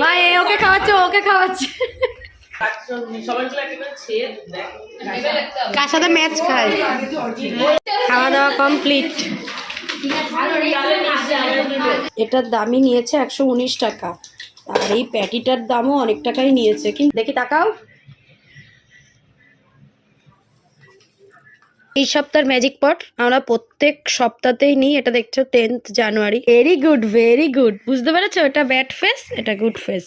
মা এ ওকে খাওয়াচ্ছে ওকে খাওয়াচ্ছে। কার সাথে ম্যাচ খায়? খাওয়া দাওয়া কমপ্লিট এটার দামই নিয়েছে একশো উনিশ টাকা। আর এই প্যাটিটার দামও অনেক টাকাই নিয়েছে। কিন্তু দেখি তাকাও। এই সপ্তাহের ম্যাজিক পট আমরা প্রত্যেক সপ্তাহতেই নিই এটা দেখছ tenth January very good very good বুঝতে পেরেছ? এটা ব্যাড ফেস এটা গুড ফেস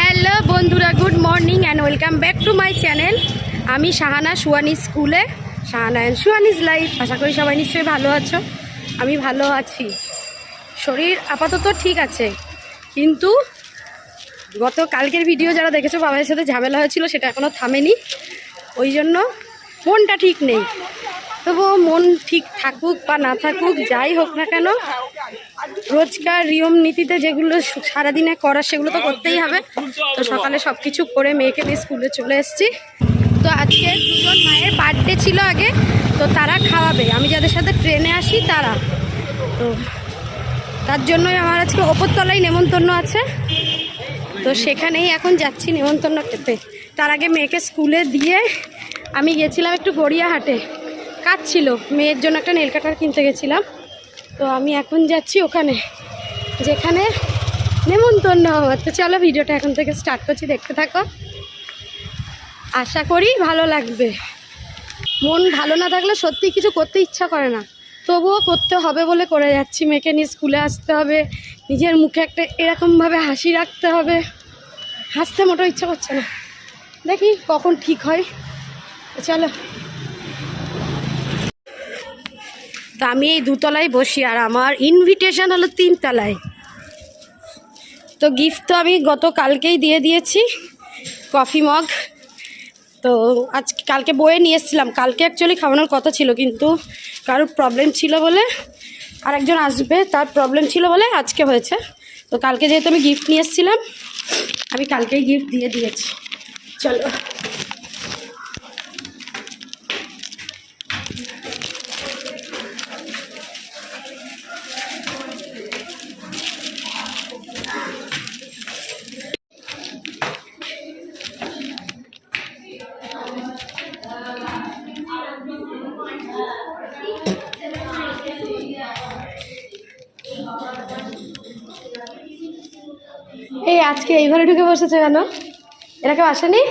হ্যালো বন্ধুরা good morning and welcome back to my channel আমি শাহানা সুয়ানি স্কুলে। শাহানা অ্যান্ড সুয়ানিজ লাইফ আশা করি সবাই নিশ্চয়ই ভালো আছো। আমি ভালো আছি। শরীর আপাতত ঠিক আছে। কিন্তু গত কালকের ভিডিও যারা দেখেছ বাবার সাথে ঝামেলা হয়েছিল, সেটা এখনও থামেনি। ওই জন্য মনটা ঠিক নেই। তবুও মন ঠিক থাকুক বা না থাকুক, যাই হোক না কেন, রোজকার নিয়ম নীতিতে যেগুলো সারাদিনে করার সেগুলো তো করতেই হবে। তো সকালে সব কিছু করে মেয়েকে নিয়ে স্কুলে চলে এসেছি। তো আজকে দুজন মায়ের বার্থডে ছিল আগে, তো তারা খাওয়াবে। আমি যাদের সাথে ট্রেনে আসি, তারা। তো তার জন্যই আমার আজকে ওপরতলায় নেমন্তন্ন আছে। তো সেখানেই এখন যাচ্ছি নেমন্তন্ন খেতে তার আগে মেয়েকে স্কুলে দিয়ে আমি গেছিলাম একটু গড়িয়াহাটে। কাজ ছিল, মেয়ের জন্য একটা নেল কাটার কিনতে গেছিলাম। তো আমি এখন যাচ্ছি ওখানে, যেখানে নেমন্তন্ন আমার তো চলো ভিডিওটা এখন থেকে স্টার্ট করছি, দেখতে থাকো। আশা করি ভালো লাগবে। মন ভালো না থাকলে সত্যি কিছু করতে ইচ্ছা করে না। তবুও করতে হবে বলে করে যাচ্ছি। মেয়েকে নিয়ে স্কুলে আসতে হবে। নিজের মুখে একটা এরকমভাবে হাসি রাখতে হবে। হাসতে মোটো ইচ্ছা করছে না। দেখি কখন ঠিক হয়। চলো। তো আমি এই দুতলায় বসি আর আমার ইনভিটেশন হলো তিনতলায়। তো গিফট তো আমি গত কালকেই দিয়ে দিয়েছি। কফি মগ তো আজ কালকে বয়ে নিয়ে এসেছিলাম। কালকে অ্যাকচুয়ালি খাওয়ানোর কথা ছিল, কিন্তু কারোর প্রবলেম ছিল বলে আর একজন আসবে, তার প্রবলেম ছিল বলে আজকে হয়েছে। তো কালকে যেহেতু আমি গিফট নিয়ে এসেছিলাম, আমি কালকেই গিফট দিয়ে দিয়েছি। চলো। আজকে এই ঘরে ঢুকে বসেছে কেন? এরা কেউ আসেনি?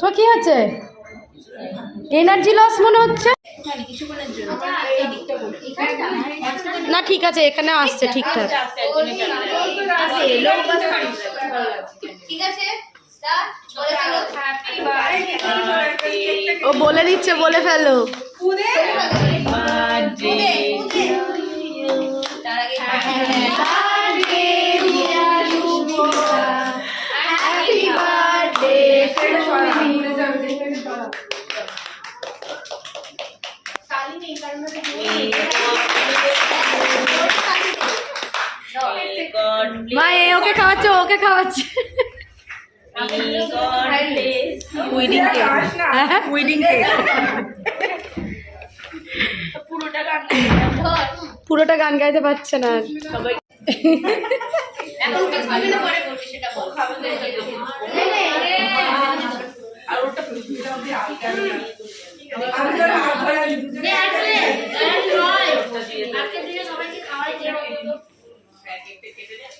তো কি হচ্ছে? এনার্জি লস মনে হচ্ছে? না ঠিক আছে এখানে আসছে ঠিকঠাক। ও বলে দিচ্ছে বলে ফেলো। মা এ ওকে খাওয়াচ্ছে ওকে খাওয়াচ্ছে। উইডিং উইডিং পুরোটা গান গাইতে পারছে না। আর।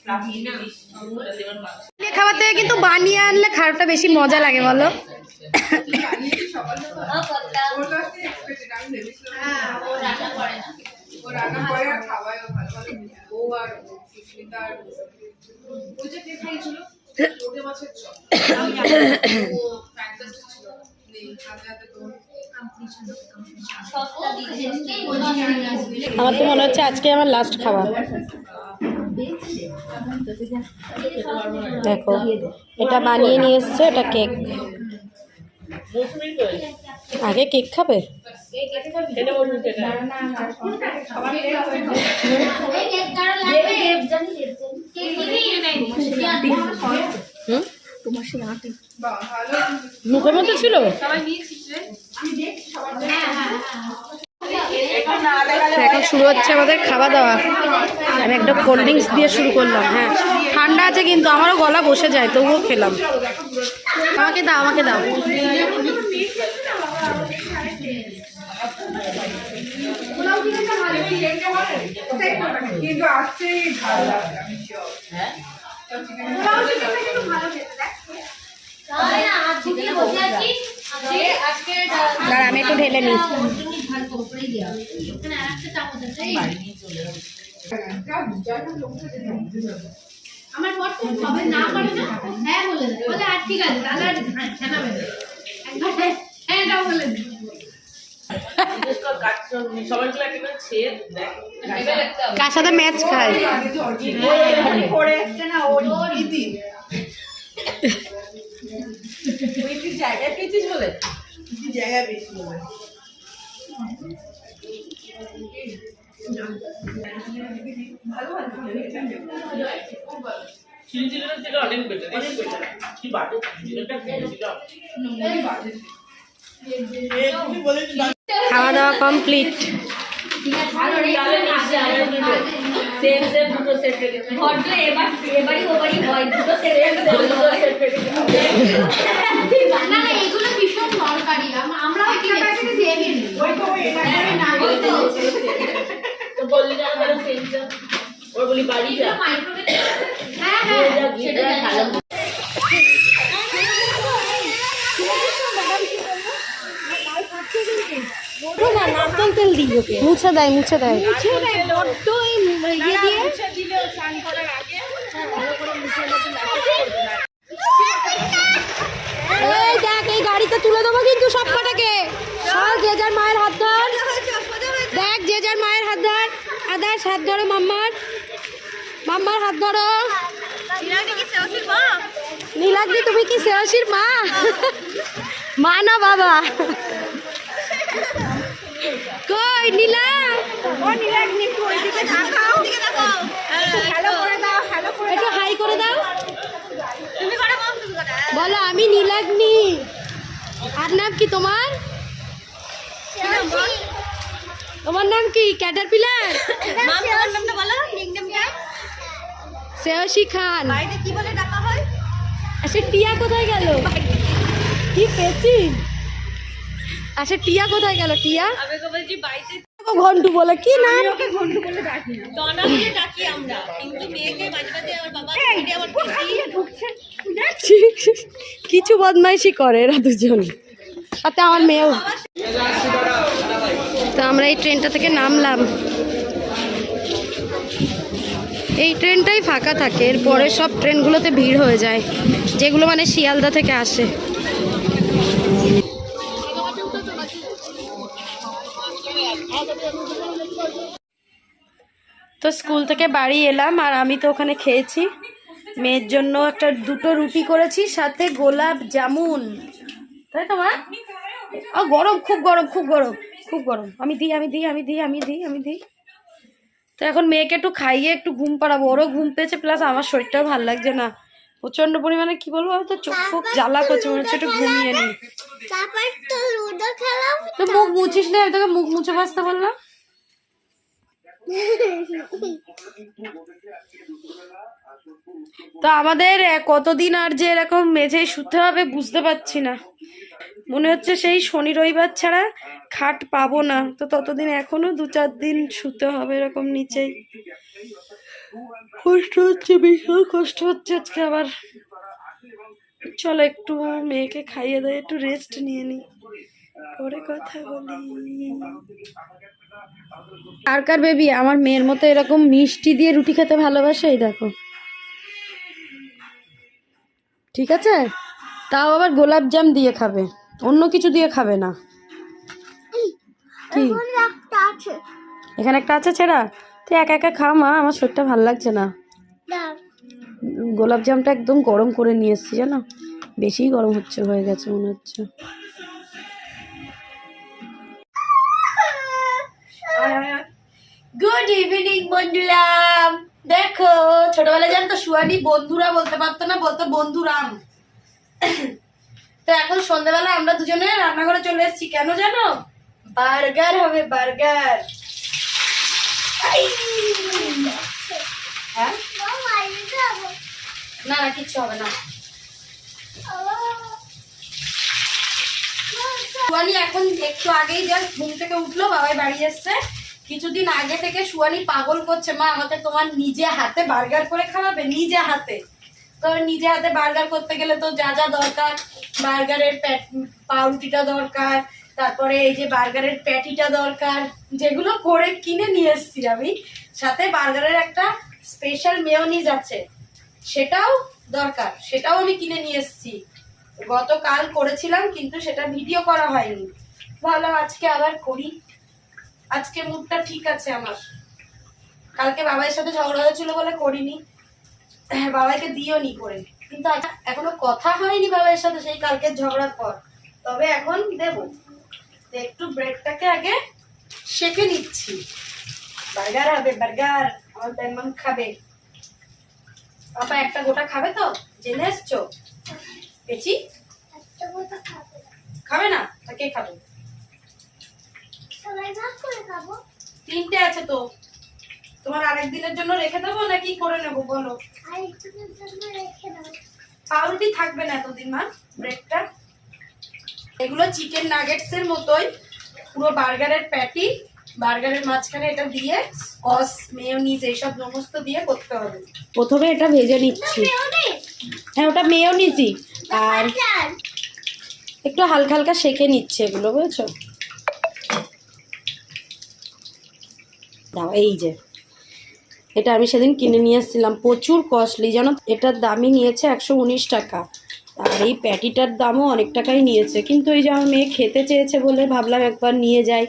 বানিয়ে খাওয়াতে কিন্তু বানিয়ে আনলে খাওয়াটা বেশি মজা লাগে, বলো? আমার তো মনে হচ্ছে আজকে আমার লাস্ট খাওয়া দেখো, এটা বানিয়ে নিয়ে এসছে, এটা কেক। আগে কেক খাবে? মুখের মতো ছিল? এখন শুরু হচ্ছে আমাদের খাওয়া দাওয়া। আমি একটা কোল্ড ড্রিঙ্কস দিয়ে শুরু করলাম হ্যাঁ। ঠান্ডা আছে কিন্তু, আমারও গলা বসে যায়, তবুও খেলাম। আমাকে দাও আমাকে দাও। আমি একটু ঢেলে নিই। আমার বর তো সবে না পারে না হ্যাঁ বলে দেয়। বলে আর ঠিক আছে তাহলে আর না একবার হ্যাঁ বলে দেয়। কার সাথে ম্যাচ খায়? জায়গায় পেয়েছিস বলে? জায়গায় বেশি বলে চিলিটা থেকে অনেক বেটার অনেক বেটার কি বাটে চিলিটা চিলিটা খাওয়া দাওয়া কমপ্লিট সেম সেম দুটো সেট রেখেছে ভদ্র এবার এবারই ওবারই হয় দুটো সেরে না না এগুলো ভীষণ দরকারি আম- আমরাও কিনেছি সেমই ওই তো ওই এটা করে না ওই তো তো বললি যে আমাদের সেম সেম ওর বলি বাড়ি যা মাইক্রোওয়েভ হ্যাঁ হ্যাঁ সেটা ভালো মুছে দেয় মুছে দেয়। বড্ড এই দেখ এই গাড়িতে তুলে দেবো কিন্তু সব কটাকে সব যে যার মায়ের হাত ধর দেখ যে যার মায়ের হাত ধর আদার হাত ধরো মাম্মার। মাম্মার হাত ধরো। নীলাদ্রি তুমি কি শেষির মা? মা না বাবা? কই নীলা? একটু হাই করে দাও বলো আমি নীলাগ্নি। আর নাম কি তোমার? তোমার নাম কি? ক্যাটারপিলার শ্রেয়সী খান। আচ্ছা টিয়া কোথায় গেল? কি পেয়েছি? আচ্ছা টিয়া কোথায় গেল টিয়া? ঘন্টু বলে কি নাম? কিছু বদমাইশি করে এরা দুজন। সাথে আমার মেয়েও। তো আমরা এই ট্রেনটা থেকে নামলাম। এই ট্রেনটাই ফাঁকা থাকে, এরপরে সব ট্রেনগুলোতে ভিড় হয়ে যায়, যেগুলো মানে শিয়ালদা থেকে আসে। তো স্কুল থেকে বাড়ি এলাম, আর আমি তো ওখানে খেয়েছি। মেয়ের জন্য একটা দুটো রুটি করেছি, সাথে গোলাপ জামুন। তাই তো মা? গরম, খুব গরম খুব গরম। খুব গরম। আমি দিই আমি দিই আমি দিই আমি দিই আমি দিই। তো এখন মেয়েকে একটু খাইয়ে একটু ঘুম পাড়াবো। ওরও ঘুম পেয়েছে, প্লাস আমার শরীরটাও ভালো লাগছে না। প্রচণ্ড পরিমাণে কি বলব তো চোখ ফোক জ্বালা করছে, মনে হচ্ছে একটু ঘুমিয়ে নি তো মুখ মুছিস না তোকে মুখ মুছে বাঁচতে বললাম। তো আমাদের কতদিন আর যে এরকম মেঝেই শুতে হবে বুঝতে পারছি না। মনে হচ্ছে সেই শনি রবিবার ছাড়া খাট পাবো না। তো ততদিন এখনও দু চার দিন শুতে হবে এরকম নিচেই। কষ্ট হচ্ছে, ভীষণ কষ্ট হচ্ছে আজকে আবার। চলো একটু মেয়েকে খাইয়ে দেয়, একটু রেস্ট নিয়ে নিই পরে কথা বলি। আর কার বেবি আমার মেয়ের মতো এরকম মিষ্টি দিয়ে রুটি খেতে ভালোবাসে? এই দেখো। ঠিক আছে? তাও আবার গোলাপ জাম দিয়ে খাবে। অন্য কিছু দিয়ে খাবে না। কি? এখানে একটা আছে। ছেঁড়া? তুই একা একা খা মা আমার শরীরটা ভালো লাগছে না। গোলাপ জামটা একদম গরম করে নিয়ে এসছি জানো? বেশি গরম হচ্ছে হয়ে গেছে মনে হচ্ছে। গুড ইভিনিং বন্ধুরা দেখো ছোটবেলায় জানো তো সুয়ানি বন্ধুরা বলতে পারতো না বলতো বন্ধুরাম। তো এখন সন্ধ্যাবেলা আমরা দুজনে রান্নাঘরে চলে এসেছি। কেন জানো? বার্গার হবে বার্গার। হ্যাঁ? না না, কিচ্ছু হবে না। সুয়ানি এখন একটু আগেই জাস্ট ঘুম থেকে উঠল, বাবাই বাড়ি এসছে। কিছুদিন আগে থেকে সুয়ানি পাগল করছে, মা, আমাকে তোমার নিজে হাতে বার্গার করে খাওয়াবে, নিজে হাতে। তো নিজে হাতে বার্গার করতে গেলে তো যা যা দরকার, বার্গারের পাউরুটিটা দরকার, তারপরে এই যে বার্গারের প্যাটিটা দরকার, যেগুলো করে কিনে নিয়ে এসছি আমি, সাথে বার্গারের একটা স্পেশাল মেয়নিজ আছে, সেটাও দরকার, সেটাও আমি কিনে নিয়ে এসেছি। গতকাল করেছিলাম, কিন্তু সেটা ভিডিও করা হয়নি। ভালো, আজকে আবার করি। আজকে মুডটা ঠিক আছে আমার। কালকে বাবার সাথে ঝগড়া হয়েছিল বলে করিনি। হ্যাঁ, বাবাকে দিও নি করে। কিন্তু এখনও কথা হয়নি বাবার সাথে সেই কালকের ঝগড়ার পর। তবে এখন দেব। একটু ব্রেডটাকে আগে সেকে নিচ্ছি। বার্গার হবে বার্গার। আমার বেমন খাবে। পাপা একটা গোটা খাবে তো? জেনে এসছো? পেছি খাবে না? তা কে খাবে। তিনটে আছে তো। তোমার আরেক দিনের জন্য রেখে দেবো নাকি করে নেব বলো? পাউরুটি থাকবে না এতদিন মা ব্রেডটা? এগুলো চিকেন নাগেটস এর মতোই পুরো বার্গারের প্যাটি বার্গারের মাঝখানে এটা দিয়ে সস মেয়োনিজ এইসব সমস্ত দিয়ে করতে হবে। প্রথমে এটা ভেজে নিচ্ছি। হ্যাঁ ওটা মেয়োনিজই আর একটু হালকা হালকা সেকে নিচ্ছে এগুলো বুঝেছ? দাও এই যে। এটা আমি সেদিন কিনে নিয়ে এসেছিলাম। প্রচুর কস্টলি জানো এটার দামই নিয়েছে একশো উনিশ টাকা। আর এই প্যাটিটার দামও অনেক টাকাই নিয়েছে। কিন্তু এই যে আমার মেয়ে খেতে চেয়েছে বলে ভাবলাম একবার নিয়ে যাই।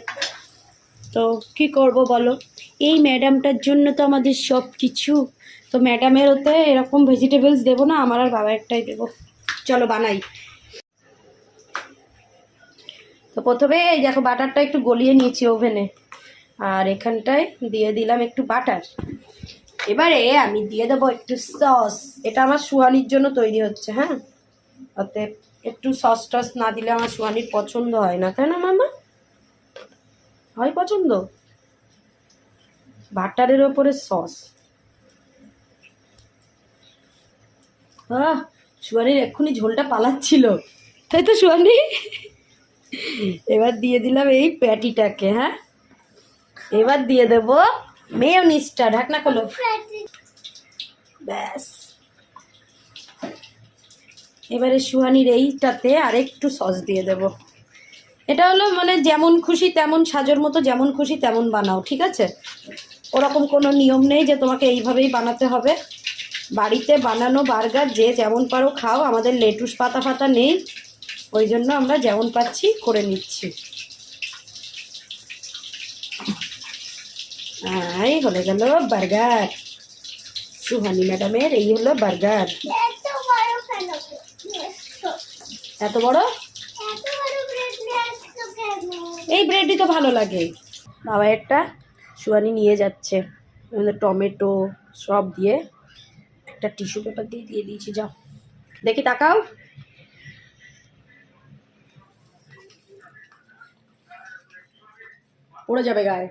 তো কি করব বলো? এই ম্যাডামটার জন্য তো আমাদের সব কিছু তো ম্যাডামের ওতে এরকম ভেজিটেবলস দেবো না, আমার আর বাবা একটাই দেবো। চলো বানাই। তো প্রথমে এই দেখো, বাটারটা একটু গলিয়ে নিয়েছি ওভেনে। আর এখানটায় দিয়ে দিলাম একটু বাটার। এবারে আমি দিয়ে দেবো একটু সস। এটা আমার সুহানির জন্য তৈরি হচ্ছে হ্যাঁ? অতএব একটু সস টস না দিলে আমার সুহানির পছন্দ হয় না, তাই না মামা? হয় পছন্দ? বাটারের ওপরে সস। সুহানির এক্ষুনি ঝোলটা পালাচ্ছিল। তাই তো সুহানি? এবার দিয়ে দিলাম এই প্যাটিটাকে হ্যাঁ? এবার দিয়ে দেব মেয়নিজটা ঢাকনা খোলো। ব্যাস। এবারে সুহানির এইটাতে আরেকটু সস দিয়ে দেব। এটা হলো মানে যেমন খুশি তেমন সাজর মতো যেমন খুশি তেমন বানাও, ঠিক আছে? ওরকম কোনো নিয়ম নেই যে তোমাকে এইভাবেই বানাতে হবে। বাড়িতে বানানো বার্গার যে যেমন পারো খাও, আমাদের লেটুস পাতা ফাতা নেই। ওই জন্য আমরা যেমন পাচ্ছি করে নিচ্ছি। এই হয়ে গেল বার্গার। সুহানি ম্যাডামের এই হলো বার্গার। এত বড় এই ব্রেডই তো ভালো লাগে। বাবা একটা সুহানি নিয়ে যাচ্ছে। টমেটো সব দিয়ে একটা টিস্যু পেপার দিয়ে দিয়ে দিয়েছি যাও। দেখি তাকাও। পড়ে যাবে গায়ে।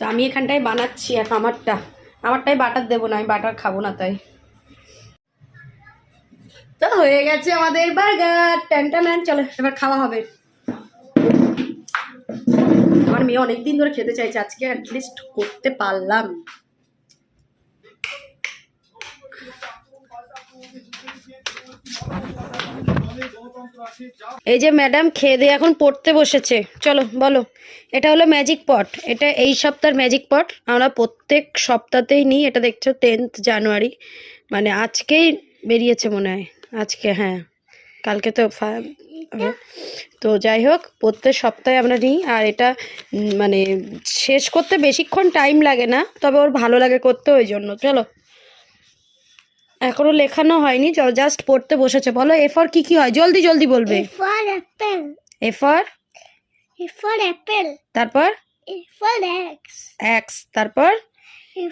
তো আমি এখানটায় বানাচ্ছি এক আমারটা। আমারটাই বাটার দেবো না, আমি বাটার খাব না তাই। তো হয়ে গেছে আমাদের বার্গার। ট্যানটা ম্যান চলো, এবার খাওয়া হবে। আমার মেয়ে অনেকদিন ধরে খেতে চাইছে, আজকে অ্যাটলিস্ট করতে পারলাম। এই যে ম্যাডাম, খেয়ে দিয়ে এখন পড়তে বসেছে। চলো, বলো। এটা হলো ম্যাজিক পট এটা এই সপ্তাহের ম্যাজিক পট আমরা প্রত্যেক সপ্তাহতেই নিই। এটা দেখছ টেন্থ জানুয়ারি মানে আজকেই বেরিয়েছে মনে হয়। আজকে হ্যাঁ। কালকে তো তো যাই হোক, প্রত্যেক সপ্তাহে আমরা নিই। আর এটা মানে শেষ করতে বেশিক্ষণ টাইম লাগে না। তবে ওর ভালো লাগে করতে ওই জন্য। চলো। এখনও লেখানো হয়নি জাস্ট পড়তে বসেছে। বলো এফর কি কি হয়? জলদি জলদি বলবে। For apple. এফর A for apple. তারপর? For X. এক্স তারপর?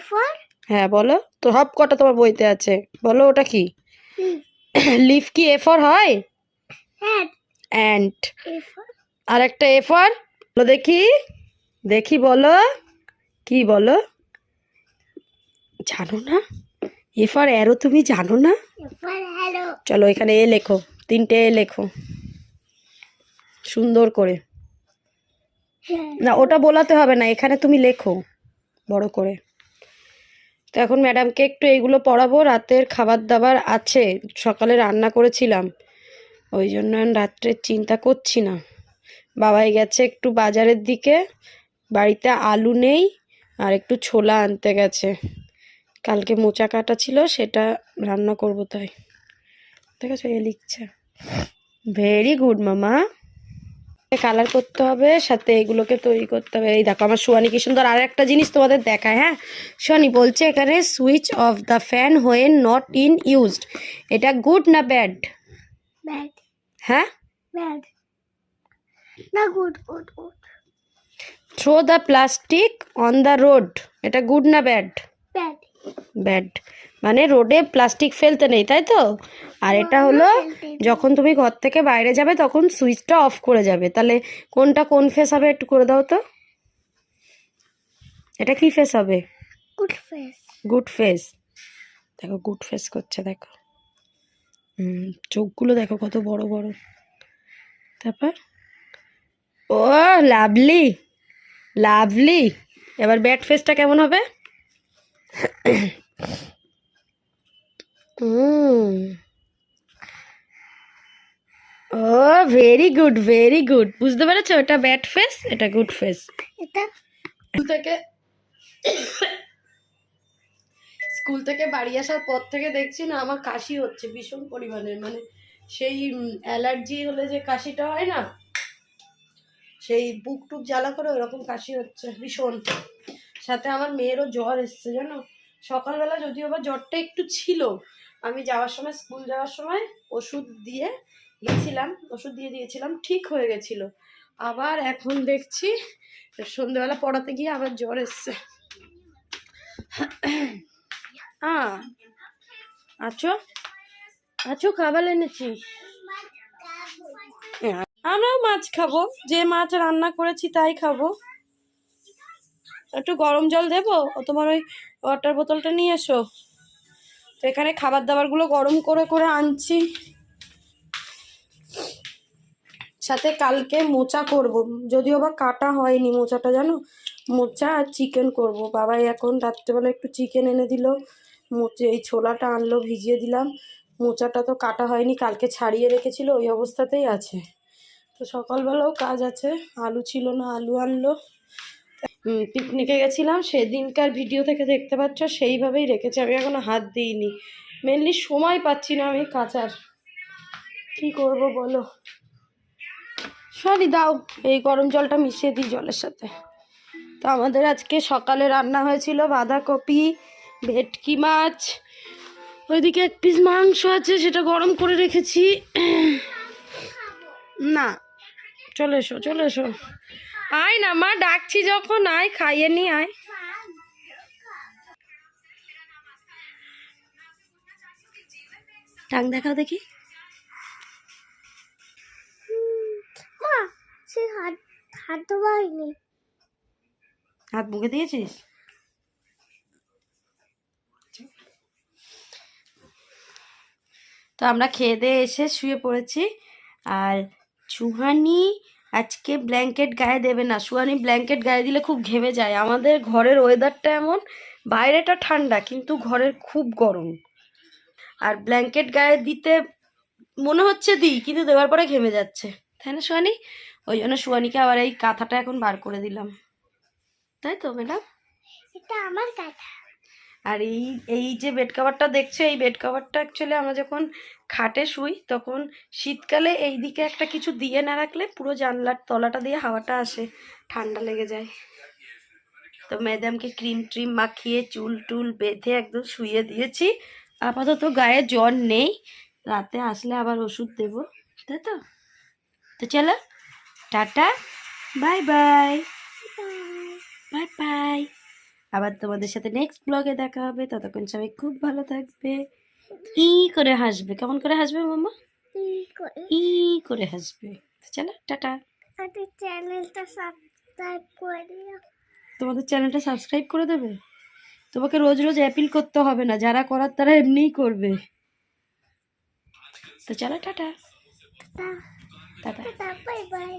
For? হ্যাঁ বলো। তো সব কটা তোমার বইতে আছে। বলো ওটা কি? লিফ কি এ ফর হয়? A আর একটা এ ফর বলো দেখি। দেখি বলো। কি বলো? জানো না? এ ফর অ্যারো তুমি জানো না. চলো এখানে এ লেখো তিনটে এ লেখো। সুন্দর করে। না ওটা বোলাতে হবে না এখানে তুমি লেখো বড় করে। তো এখন ম্যাডামকে একটু এইগুলো পড়াবো রাতের খাবার দাবার আছে সকালে রান্না করেছিলাম। ওই জন্য রাত্রে চিন্তা করছি না। বাবাই গেছে একটু বাজারের দিকে বাড়িতে আলু নেই আর একটু ছোলা আনতে গেছে। কালকে মোচা কাটা ছিল সেটা রান্না করব তাই। ঠিক আছে এ লিখছে। ভেরি গুড মামা। কালার করতে হবে সাথে এগুলোকে তৈরি করতে হবে। এই দেখো আমার সুয়ানি কি সুন্দর আর একটা জিনিস তোমাদের দেখায় হ্যাঁ? সুয়ানি বলছে এখানে সুইচ অফ দ্য ফ্যান হয়ে নট ইন ইউজড এটা গুড না ব্যাড. হ্যাঁ? Good. Throw the plastic on the road এটা গুড না ব্যাড Bad. ব্যাড। মানে রোডে প্লাস্টিক ফেলতে নেই তাই তো? আর এটা হলো যখন তুমি ঘর থেকে বাইরে যাবে তখন সুইচটা অফ করে যাবে। তাহলে কোনটা কোন ফেস হবে একটু করে দাও তো। এটা কি ফেস হবে? Good face. গুড ফেস দেখো গুড ফেস করছে দেখো। চোখগুলো দেখো কত বড় বড়। তারপর? ও লাভলি। লাভলি। এবার ব্যাড ফেসটা কেমন হবে? ও ভেরি গুড ভেরি গুড বুঝতে পেরেছ? এটা ব্যাড ফেস এটা গুড ফেস এটা? থেকে স্কুল থেকে বাড়ি আসার পর থেকে দেখছি না আমার কাশি হচ্ছে ভীষণ পরিমাণের মানে সেই অ্যালার্জি হলে যে কাশিটা হয় না সেই বুক টুক জ্বালা করে ওরকম কাশি হচ্ছে ভীষণ। সাথে আমার মেয়েরও জ্বর এসছে, জানো? সকালবেলা যদিও বা জ্বরটা একটু ছিল, আমি যাওয়ার সময়, স্কুল যাওয়ার সময় ওষুধ দিয়ে গেছিলাম ওষুধ দিয়ে দিয়েছিলাম, ঠিক হয়ে গেছিল। আবার এখন দেখছি সন্ধ্যেবেলা পড়াতে গিয়ে আবার জ্বর এসছে। হ্যাঁ আছো? আছো, খাবার এনেছি? আমরাও মাছ খাব, যে মাছ রান্না করেছি তাই খাব। একটু গরম জল দেবো? তোমার ওই ওয়াটার বোতলটা নিয়ে এসো। তো এখানে খাবার দাবারগুলো গরম করে করে আনছি। সাথে কালকে মোচা করব। যদিও বা কাটা হয়নি মোচাটা, জানো? মোচা আর চিকেন করব। বাবাই এখন রাত্রেবেলা একটু চিকেন এনে দিল। মোচে এই ছোলাটা আনলো, ভিজিয়ে দিলাম। মোচাটা তো কাটা হয়নি, কালকে ছাড়িয়ে রেখেছিল, ওই অবস্থাতেই আছে। তো সকালবেলাও কাজ আছে। আলু ছিল না, আলু আনলো। পিকনিকে গেছিলাম, সেদিনকার ভিডিও থেকে দেখতে পাচ্ছ, সেইভাবেই রেখেছি। আমি এখনও হাত দিইনি। মেনলি সময় পাচ্ছি না আমি কাচার। কি করব বলো? সরি, দাও, এই গরম জলটা মিশিয়ে দিই জলের সাথে। তো আমাদের আজকে সকালে রান্না হয়েছিল বাঁধাকপি, ভেটকি মাছ, ওইদিকে এক পিস মাংস আছে, সেটা গরম করে রেখেছি। না, চলে এসো চলে এসো। আয় না মা ডাকছি যখন আয় খাইয়ে নি আয়। টাং দেখাও দেখি। মা সে হাত হাত ধোয়াইনি হাত মুখে দিয়েছিস? তো আমরা খেয়ে দিয়ে এসে শুয়ে পড়েছি আর সুহানি আজকে ব্ল্যাঙ্কেট গায়ে দেবে না। সুহানি ব্ল্যাঙ্কেট গায়ে দিলে খুব ঘেমে যায়। আমাদের ঘরের ওয়েদারটা এমন, বাইরেটা ঠান্ডা, কিন্তু ঘরের খুব গরম। আর ব্ল্যাঙ্কেট গায়ে দিতে মনে হচ্ছে দিই, কিন্তু দেওয়ার পরে ঘেমে যাচ্ছে। তাই না, সুহানি? ওই জন্য সুহানিকে আবার এই কাঁথাটা এখন বার করে দিলাম। তাই তো, ম্যাডাম? এটা আমার কথা। আর এই এই যে বেড কাভারটা দেখছ এই বেড কাভারটা অ্যাকচুয়ালি আমরা যখন খাটে শুই তখন শীতকালে এই দিকে একটা কিছু দিয়ে না রাখলে পুরো জানলার তলাটা দিয়ে হাওয়াটা আসে ঠান্ডা লেগে যায়। তো ম্যাডামকে ক্রিম ট্রিম মাখিয়ে চুল টুল বেঁধে একদম শুইয়ে দিয়েছি। আপাতত গায়ে জ্বর নেই রাতে আসলে আবার ওষুধ দেবো তাই তো? তো চলো tata bye bye. Bye bye আবার তোমাদের সাথে নেক্সট ব্লগে দেখা হবে। ততক্ষণ সবাই খুব ভালো থাকবে। ই করে হাসবে। কেমন করে হাসবে মামা ই করে। হাসবে। চলো টাটা। চ্যানেলটা সাবস্ক্রাইব করে দিও তোমাদের চ্যানেলটা সাবস্ক্রাইব করে দেবে? তোমাকে রোজ রোজ অ্যাপিল করতে হবে না। যারা করার তারা এমনিই করবে। তো চলো টাটা। টাটা। Bye by